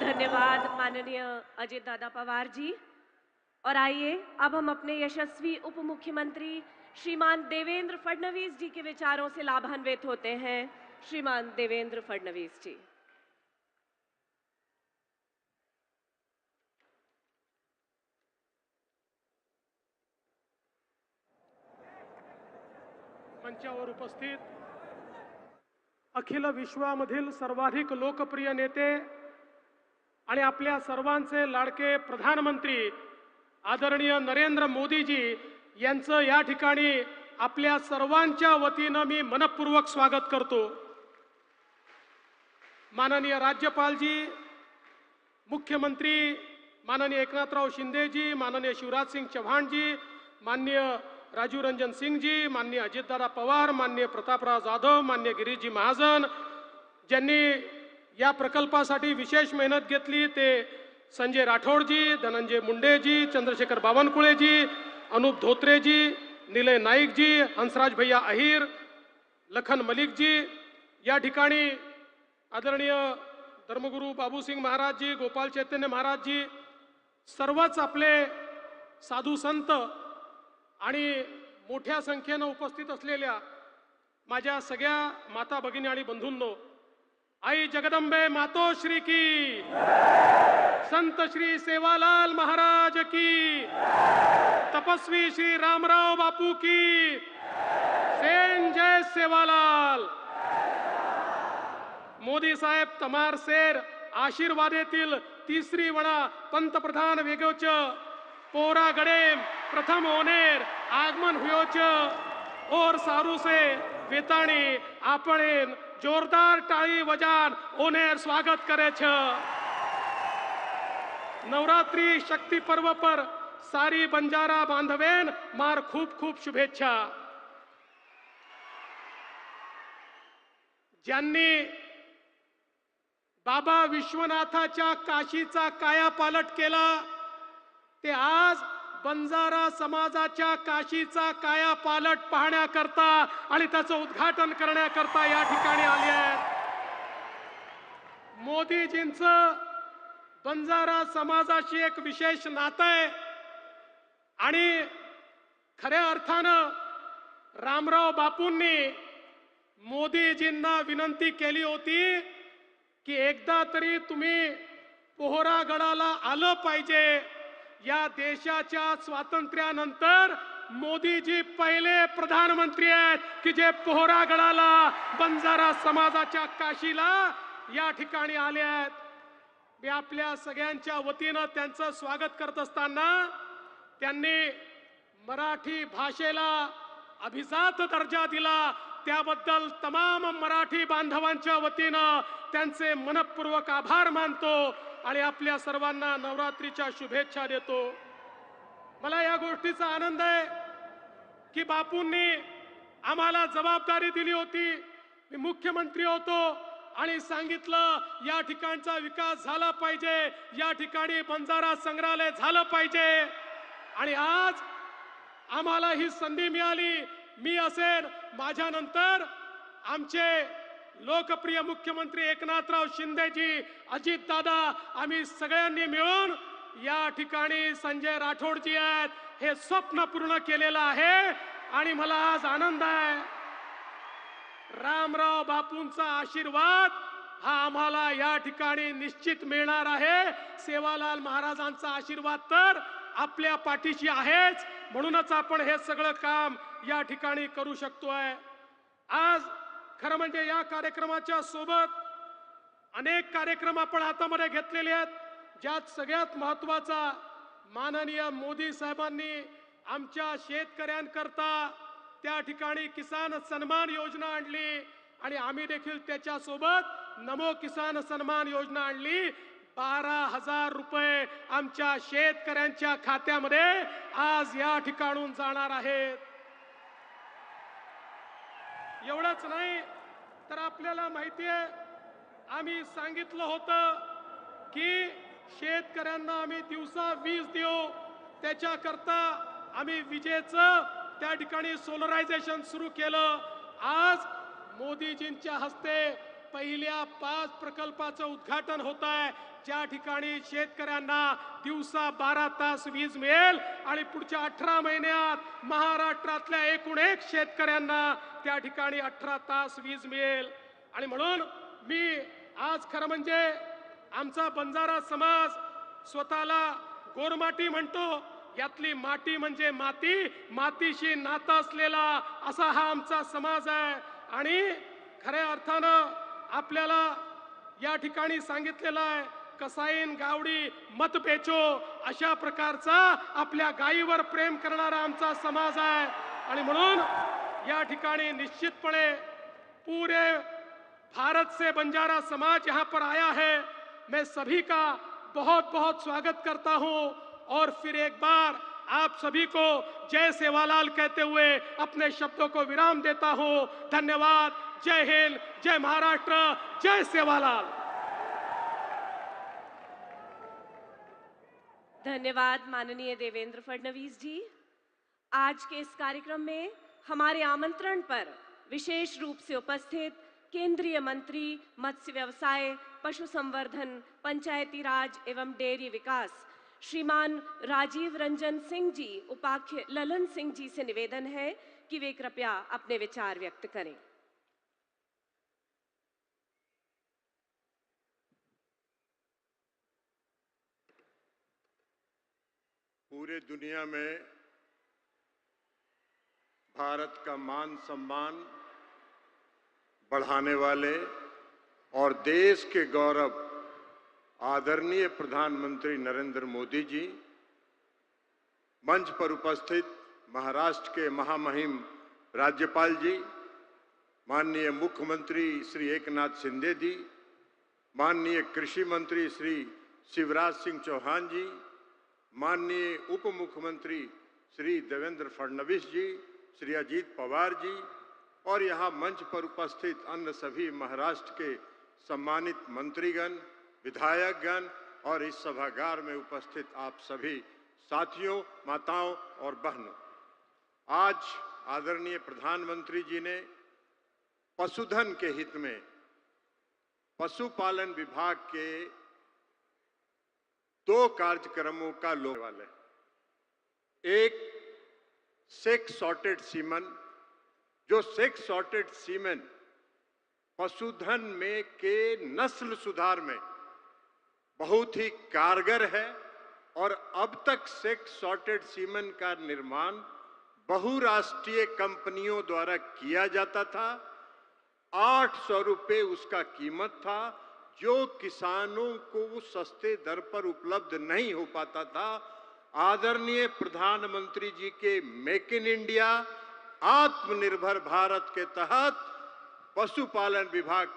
धन्यवाद माननीय अजय दादा पवार जी। और आइए, अब हम अपने यशस्वी उप मुख्यमंत्री श्रीमान देवेंद्र फडणवीस जी के विचारों से लाभान्वित होते हैं। श्रीमान देवेंद्र फडणवीस जी। मंचावर उपस्थित। अखिल विश्वामधील सर्वाधिक लोकप्रिय नेते आणि आपल्या सर्वांचे लाडके प्रधानमंत्री आदरणीय नरेंद्र मोदीजी यांचं या ठिकाणी आपल्या सर्वांच्या वतीनं मी मनपूर्वक स्वागत करतो. माननीय राज्यपालजी मुख्यमंत्री माननीय एकनाथराव शिंदेजी माननीय शिवराजसिंग चव्हाणजी माननीय राजीव रंजन सिंगजी माननीय अजितदादा पवार माननीय प्रतापराव जाधव माननीय गिरीशजी महाजन ज्यांनी या प्रकल्पासाठी विशेष मेहनत घेतली ते संजय राठोडजी धनंजय मुंडेजी चंद्रशेखर बावनकुळेजी अनुप धोत्रेजी निलय नाईकजी हंसराज भैया अहिर लखन मलिकजी या ठिकाणी आदरणीय धर्मगुरू बाबूसिंग महाराजजी गोपाल चैतन्य महाराजजी सर्वच आपले साधू संत आणि मोठ्या संख्येनं उपस्थित असलेल्या माझ्या सगळ्या माता भगिनी आणि बंधूंनो आई जगदंबे मातोश्री की। संत श्री सेवालाल महाराज की। तपस्वी श्री रामराव बापू की। सेन जय सेवालाल। मोदी साहेब तमार सेर आशीर्वादेतील तिसरी वडा पंतप्रधान वेगोच। पोरा गडेम प्रथम ओनेर आगमन हुयोच। और सारू से वेताणी आपण जोरदार टाळी वजान ओनेर स्वागत करे छ. नवरात्री शक्ती पर्व पर सारी बंजारा बांधवेन मार खूप खूप शुभेच्छा. ज्यांनी बाबा विश्वनाथाच्या काशीचा काया पालट केला ते आज बंजारा समाजाच्या काशीचा काया पालट पाहण्याकरता आणि त्याचं उद्घाटन करण्याकरता या ठिकाणी आले आहेत. मोदीजींच बंजारा समाजाशी एक विशेष नातं आहे. आणि खऱ्या अर्थानं रामराव बापूंनी मोदीजींना विनंती केली होती की एकदा तरी तुम्ही पोहरागडाला आलं पाहिजे. या देशाच्या स्वातंत्र्यानंतर मोदीजी पहिले प्रधानमंत्री आहेत की जे पोहरागडाला बंजारा समाजाच्या काशीला या ठिकाणी आले आहेत. मी आपल्या सगळ्यांच्या वतीनं त्यांचं स्वागत करत असताना त्यांनी मराठी भाषेला अभिजात दर्जा दिला. त्याबद्दल तमाम मराठी बांधवांच्या वतीनं त्यांचे मनपूर्वक आभार मानतो. आणि आपल्या सर्वांना नवरात्रीच्या शुभेच्छा देतो. मला या गोष्टीचा आनंद आहे की बापूंनी आम्हाला जबाबदारी दिली होती. मी मुख्यमंत्री होतो आणि सांगितलं या ठिकाणचा विकास झाला पाहिजे. या ठिकाणी बंजारा संग्रहालय झालं पाहिजे. आणि आज आम्हाला ही संधी मिळाली. मी असेल माझ्यानंतर आमचे लोकप्रिय मुख्यमंत्री एकनाथराव शिंदेजी अजित दादा आम्ही सगळ्यांनी मिळून या ठिकाणी संजय राठोडजी आहेत. हे स्वप्न पूर्ण केलेलं आहे आणि मला आज आनंद आहे. रामराव बापूंचा आशीर्वाद हा आम्हाला या ठिकाणी निश्चित मिळणार आहे. सेवालाल महाराजांचा आशीर्वाद तर आपल्या पाठीशी आहेच. म्हणूनच आपण हे सगळं काम या ठिकाणी करू शकतोय. आज खरं म्हणजे या कार्यक्रमाच्या सोबत अनेक कार्यक्रम आपण हातामध्ये घेतलेले आहेत ज्यात सगळ्यात महत्त्वाचा माननीय मोदी साहेबांनी आमच्या शेतकऱ्यांकरता त्या ठिकाणी किसान सन्मान योजना आणली आणि आम्ही देखील त्याच्यासोबत नमो किसान सन्मान योजना आणली. बारा हजार रुपये आमच्या शेतकऱ्यांच्या खात्यामध्ये आज या ठिकाणून जाणार आहेत. एवढंच नाही तर आपल्याला माहिती आहे आम्ही सांगितलं होतं की शेतकऱ्यांना आम्ही दिवसा वीज देऊ. त्याच्याकरता आम्ही विजेचं त्या ठिकाणी सोलरायझेशन सुरू केलं. आज मोदीजींच्या हस्ते पहिल्या पाच प्रकल्पाचं उद्घाटन होत आहे ज्या ठिकाणी शेतकऱ्यांना दिवसा बारा तास वीज मिळेल आणि पुढच्या अठरा महिन्यात महाराष्ट्रातल्या एकूण एक शेतकऱ्यांना त्या ठिकाणी अठरा तास वीज मिळेल. आणि म्हणून मी आज खरं म्हणजे आमचा बंजारा समाज स्वतःला गोरमाटी म्हणतो. यातली माती म्हणजे माती मातीशी नातं असलेला असा हा आमचा समाज आहे. आणि खऱ्या अर्थानं आपल्याला या ठिकाणी कसाईन, गावडी मत पेचो अशा प्रकारचा आपल्या गायीवर प्रेम करणारा आमचा समाज आहे. या ठिकाणी निश्चितपणे पूरे भारत से बंजारा समाज यहाँ पर आया है. मैं सभी का बहुत बहुत स्वागत करता हूँ और फिर एक बार आप सभी को जय सेवालाल कहते हुए अपने शब्दों को विराम देता हूँ. धन्यवाद। जय हिंद, जय महाराष्ट्र, जय सेवालाल। धन्यवाद माननीय देवेंद्र फडणवीस जी। आज के इस कार्यक्रम में हमारे आमंत्रण पर विशेष रूप से उपस्थित केंद्रीय मंत्री, मत्स्य व्यवसाय पशु संवर्धन पंचायती राज एवं डेयरी विकास श्रीमान राजीव रंजन सिंह जी, उपाख्य ललन सिंह जी से निवेदन है कि वे कृपया अपने विचार व्यक्त करें। पूरे दुनिया में भारत का मान सम्मान बढ़ाने वाले और देश के गौरव आदरणीय प्रधानमंत्री नरेंद्र मोदी जी, मंच पर उपस्थित महाराष्ट्र के महामहिम राज्यपाल जी, माननीय मुख्यमंत्री श्री एकनाथ शिंदे जी, माननीय कृषि मंत्री श्री शिवराज सिंह चौहान जी माननीय उप मुख्यमंत्री श्री देवेंद्र फडणवीस जी, श्री अजीत पवार जी और यहाँ मंच पर उपस्थित अन्य सभी महाराष्ट्र के सम्मानित मंत्रीगण, विधायकगण और इस सभागार में उपस्थित आप सभी साथियों, माताओं और बहनों। आज आदरणीय प्रधानमंत्री जी ने पशुधन के हित में पशुपालन विभाग के दो कार्यक्रमों का लोग वाले एक सेक्स सॉर्टेड सीमन जो सेक्स सॉर्टेड सीमेन पशुधन में के नस्ल सुधार में बहुत ही कारगर है और अब तक सेक्स सॉर्टेड सीमेन का निर्माण बहुराष्ट्रीय कंपनियों द्वारा किया जाता था। आठ सौ रुपये उसका कीमत था जो किसानों को सस्ते दर पर उपलब्ध नहीं हो पाता था, आदरणीय प्रधानमंत्री जी के मेक इन इंडिया, आत्मनिर्भर भारत के तहत पशुपालन विभाग